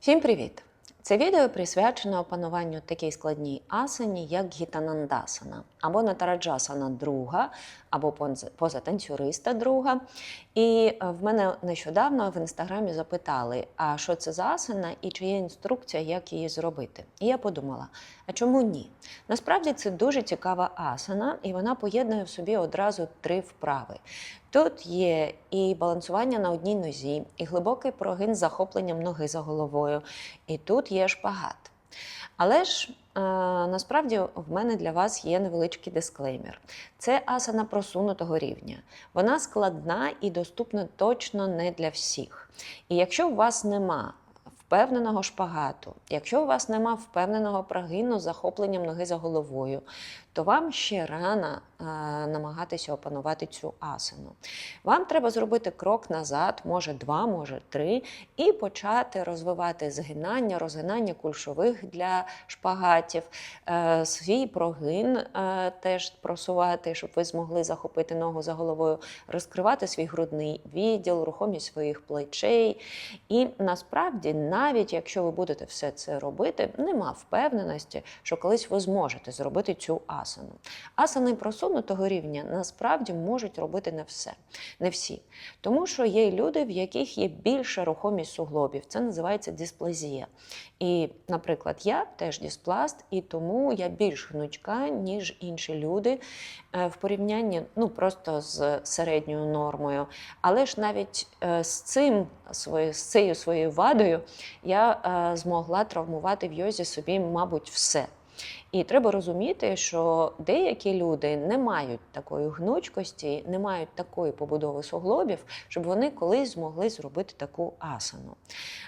Всім привіт! Це відео присвячено опануванню такій складній асані, як гітанандасана, або натараджасана друга, або позатанцюриста друга. І е, в мене нещодавно в інстаграмі запитали, а що це за асана і чи є інструкція, як її зробити. І я подумала, а чому ні? Насправді це дуже цікава асана, і вона поєднує в собі одразу три вправи. Тут є і балансування на одній нозі, і глибокий прогин з захопленням ноги за головою, і тут є шпагат. Але ж насправді в мене для вас є невеличкий дисклеймер. Це асана просунутого рівня. Вона складна і доступна точно не для всіх. І якщо у вас нема впевненого шпагату, якщо у вас нема впевненого прогину з захопленням ноги за головою, то вам ще рано е, намагатися опанувати цю асану. Вам треба зробити крок назад, може два, може три, і почати розвивати згинання, розгинання кульшових для шпагатів, е, свій прогин е, теж просувати, щоб ви змогли захопити ногу за головою, розкривати свій грудний відділ, рухомість своїх плечей. І насправді, навіть якщо ви будете все це робити, нема впевненості, що колись ви зможете зробити цю асану. Асани просунутого рівня насправді можуть робити не все, не всі. Тому що є люди, в яких є більша рухомість суглобів. Це називається дисплазія. І, наприклад, я теж диспласт, і тому я більш гнучка, ніж інші люди е, в порівнянні ну, просто з середньою нормою. Але ж навіть е, з цим з цією своєю вадою я е, змогла травмувати в йозі собі, мабуть, все. І треба розуміти, що деякі люди не мають такої гнучкості, не мають такої побудови суглобів, щоб вони колись змогли зробити таку асану.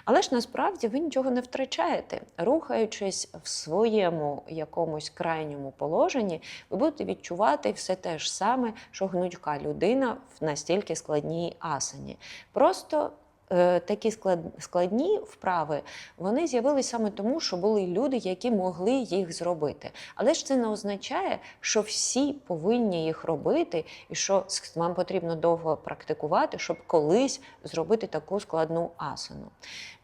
Але ж насправді ви нічого не втрачаєте. Рухаючись в своєму якомусь крайньому положенні, ви будете відчувати все те ж саме, що гнучка людина в настільки складній асані. Просто такі складні вправи вони з'явилися саме тому, що були люди, які могли їх зробити. Але ж це не означає, що всі повинні їх робити, і що вам потрібно довго практикувати, щоб колись зробити таку складну асану.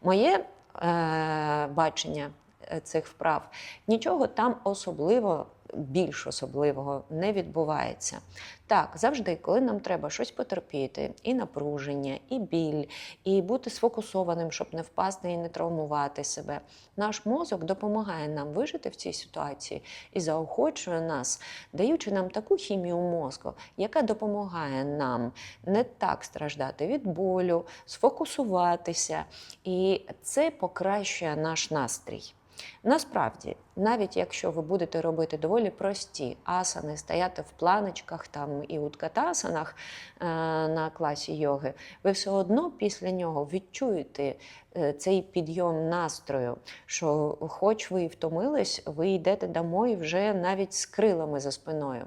Моє е, бачення е, цих вправ нічого там особливо. Більш особливого не відбувається. Так, завжди, коли нам треба щось потерпіти, і напруження, і біль, і бути сфокусованим, щоб не впасти і не травмувати себе. Наш мозок допомагає нам вижити в цій ситуації і заохочує нас, даючи нам таку хімію мозку, яка допомагає нам не так страждати від болю, сфокусуватися, і це покращує наш настрій. Насправді, навіть якщо ви будете робити доволі прості асани, стояти в планочках там і уткатасанах е, на класі йоги, ви все одно після нього відчуєте е, цей підйом настрою, що, хоч ви і втомились, ви йдете домой вже навіть з крилами за спиною.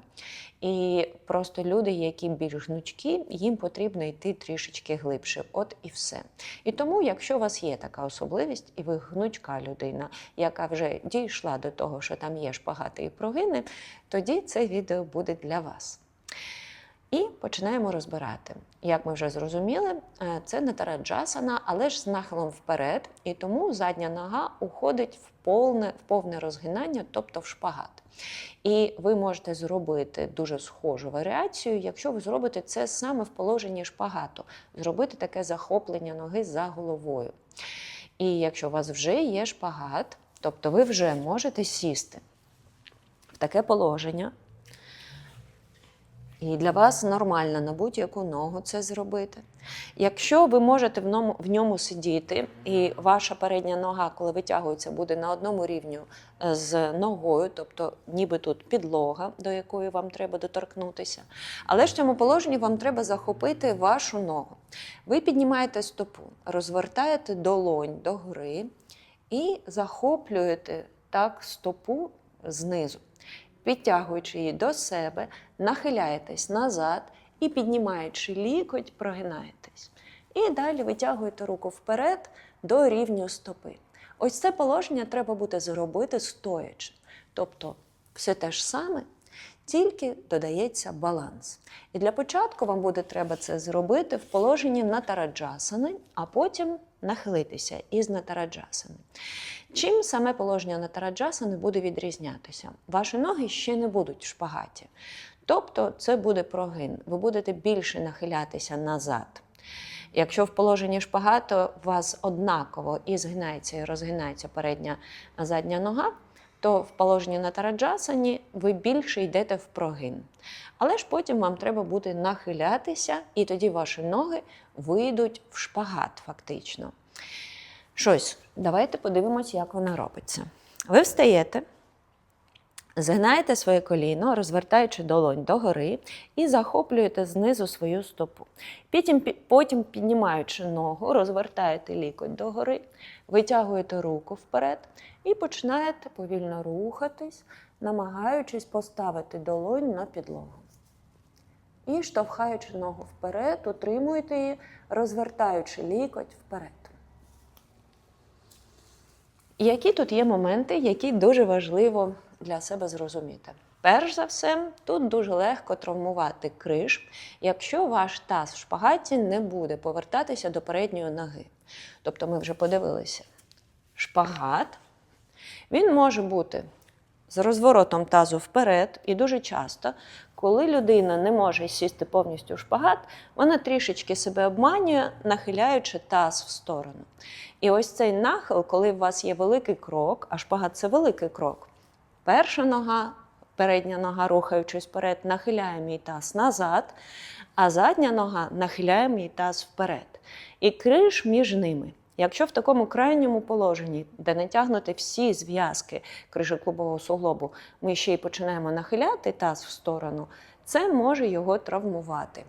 І просто люди, які більш гнучкі, їм потрібно йти трішечки глибше. От і все. І тому, якщо у вас є така особливість, і ви гнучка людина, яка вже дійшла до того, що там є шпагати і прогини, тоді це відео буде для вас. І починаємо розбирати. Як ми вже зрозуміли, е, це натараджасана, але ж з нахилом вперед, і тому задня нога уходить в повне, в повне розгинання, тобто в шпагат. І ви можете зробити дуже схожу варіацію, якщо ви зробите це саме в положенні шпагату, зробити таке захоплення ноги за головою. І якщо у вас вже є шпагат, тобто ви вже можете сісти в таке положення. І для вас нормально на будь-яку ногу це зробити. Якщо ви можете в ньому, в ньому сидіти, і ваша передня нога, коли витягується, буде на одному рівню е, з ногою, тобто ніби тут підлога, до якої вам треба доторкнутися. Але ж в цьому положенні вам треба захопити вашу ногу. Ви піднімаєте стопу, розвертаєте долонь догори і захоплюєте так стопу знизу підтягуючи її до себе, нахиляєтесь назад і, піднімаючи лікоть, прогинаєтесь. І далі витягуєте руку вперед до рівню стопи. Ось це положення треба буде зробити стоячи. Тобто все те ж саме, тільки додається баланс. І для початку вам буде треба це зробити в положенні натараджасани, а потім нахилитися із натараджасани. Чим саме положення натараджасани буде відрізнятися? Ваші ноги ще не будуть в шпагаті. Тобто це буде прогин. Ви будете більше нахилятися назад. Якщо в положенні шпагату у вас однаково і згинається, і розгинається передня задня нога, то в положенні на тараджасані ви більше йдете в прогин. Але ж потім вам треба буде нахилятися, і тоді ваші ноги вийдуть в шпагат, фактично. Щось, давайте подивимось, як вона робиться. Ви встаєте, згинаєте своє коліно, розвертаючи долонь догори, і захоплюєте знизу свою стопу. Потім, потім піднімаючи ногу, розвертаєте лікоть догори, витягуєте руку вперед і починаєте повільно рухатись, намагаючись поставити долонь на підлогу. І штовхаючи ногу вперед, утримуєте її, розвертаючи лікоть вперед. І які тут є моменти, які дуже важливо для себе зрозуміти? Перш за все, тут дуже легко травмувати криш, якщо ваш таз в шпагаті не буде повертатися до передньої ноги. Тобто ми вже подивилися, шпагат він може бути з розворотом тазу вперед, і дуже часто, коли людина не може сісти повністю в шпагат, вона трішечки себе обманює, нахиляючи таз в сторону. І ось цей нахил, коли у вас є великий крок, а шпагат це великий крок. Перша нога, передня нога, рухаючись вперед, нахиляє мій таз назад, а задня нога нахиляє мій таз вперед. І криш між ними. Якщо в такому крайньому положенні, де натягнути всі зв'язки крижоклубового суглобу, ми ще й починаємо нахиляти таз в сторону, це може його травмувати.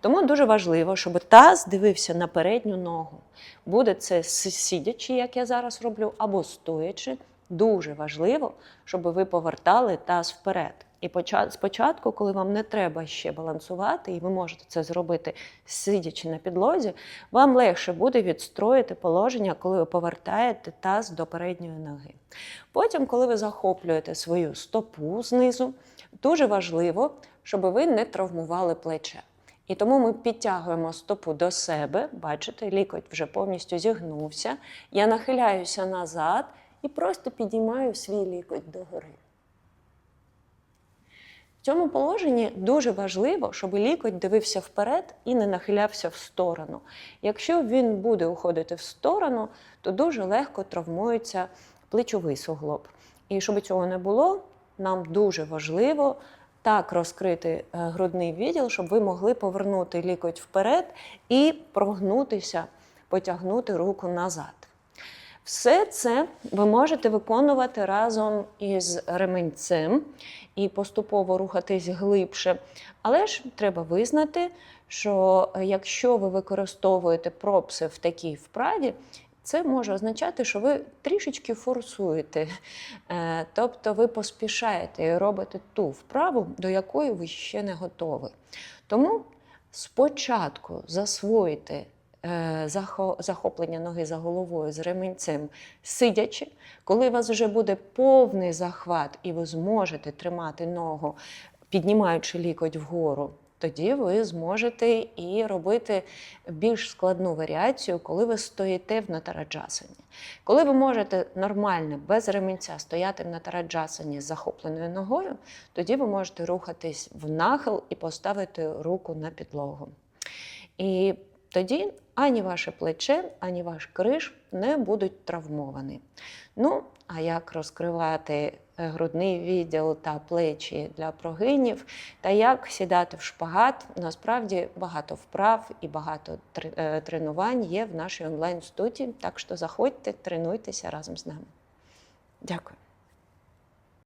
Тому дуже важливо, щоб таз дивився на передню ногу. Буде це сидячи, як я зараз роблю, або стоячи. Дуже важливо, щоб ви повертали таз вперед. І спочатку, коли вам не треба ще балансувати, і ви можете це зробити сидячи на підлозі, вам легше буде відстроїти положення, коли ви повертаєте таз до передньої ноги. Потім, коли ви захоплюєте свою стопу знизу, дуже важливо, щоб ви не травмували плече. І тому ми підтягуємо стопу до себе, бачите, лікоть вже повністю зігнувся. Я нахиляюся назад і просто підіймаю свій лікоть догори. В цьому положенні дуже важливо, щоб лікоть дивився вперед і не нахилявся в сторону. Якщо він буде уходити в сторону, то дуже легко травмується плечовий суглоб. І щоб цього не було, нам дуже важливо так розкрити е, грудний відділ, щоб ви могли повернути лікоть вперед і прогнутися, потягнути руку назад. Все це ви можете виконувати разом із ременцем і поступово рухатись глибше. Але ж треба визнати, що якщо ви використовуєте пропси в такій вправі, це може означати, що ви трішечки форсуєте, Е, тобто ви поспішаєте і робите ту вправу, до якої ви ще не готові. Тому спочатку засвоїте захоплення ноги за головою з ременцем сидячи, коли у вас вже буде повний захват, і ви зможете тримати ногу, піднімаючи лікоть вгору тоді ви зможете і робити більш складну варіацію, коли ви стоїте в натараджасані. Коли ви можете нормально, без ремінця стояти в натараджасані з захопленою ногою, тоді ви можете рухатись в нахил і поставити руку на підлогу. І тоді ані ваше плече, ані ваш криш не будуть травмовані. Ну, а як розкривати е, грудний відділ та плечі для прогинів, та як сідати в шпагат, насправді багато вправ і багато е, тренувань є в нашій онлайн-студії. Так що заходьте, тренуйтеся разом з нами. Дякую.